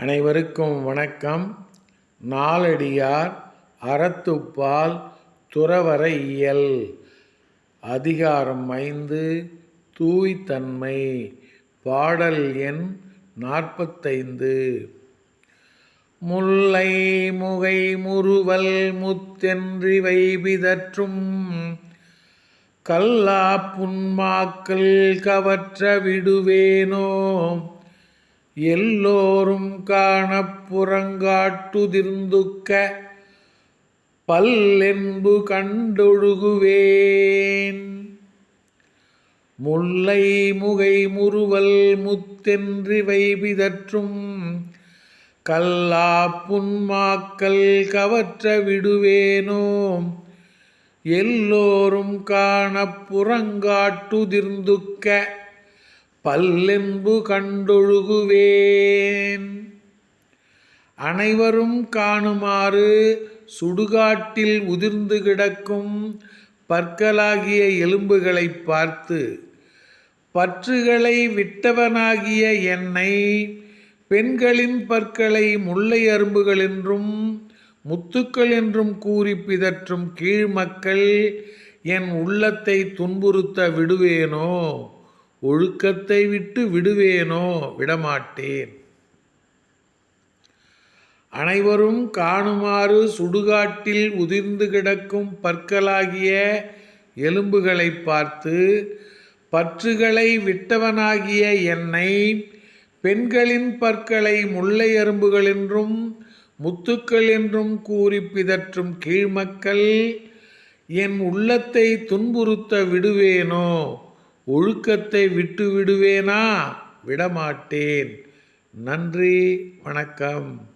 அனைவருக்கும் வணக்கம். நாலடியார் அறத்துப்பால் துறவர இயல். அதிகாரம் ஐந்து தூய்த்தன்மை. பாடல் எண் நாற்பத்தைந்து. முல்லை முகை முறுவல் முத்தென்றிவை பிதற்றும். கல்லா புன்மாக்கள் கவற்ற விடுவேனோ. எல்லோரும் காணப்புறங்காட்டுதிர்ந்துக்க பல்லென்பு கண்டொழுகுவேன். முல்லை முகை முறுவல் முத்தென்றிவை பிதற்றும் கல்லா புன்மாக்கல் கவற்ற விடுவேனோ. எல்லோரும் காணப்புறங்காட்டுதிர்ந்துக்க பல்லெம்பு கண்டொழுகுவேன். அனைவரும் காணுமாறு சுடுகாட்டில் உதிர்ந்து கிடக்கும் பற்களாகிய எலும்புகளை பார்த்து பற்றுகளை விட்டவனாகிய என்னை பெண்களின் பற்களை முல்லை அரும்புகள் என்றும் முத்துக்கள் என்றும் கூறி பிதற்றும் கீழ்மக்கள் என் உள்ளத்தை துன்புறுத்த விடுவேனோ? ஒழுக்கத்தை விட்டு விடுவேனோ விடமாட்டேன். அனைவரும் காணுமாறு சுடுகாட்டில் உதிர்ந்து கிடக்கும் பற்களாகிய எலும்புகளை பார்த்து பற்றுகளை விட்டவனாகிய என்னை பெண்களின் பற்களை முல்லை எறும்புகள் என்றும் முத்துக்கள் என்றும் கூறி பிதற்றும் கீழ்மக்கள் என் உள்ளத்தை துன்புறுத்த விடுவேனோ ஒழுக்கத்தை விட்டு விடுவேனா விடமாட்டேன். நன்றி வணக்கம்.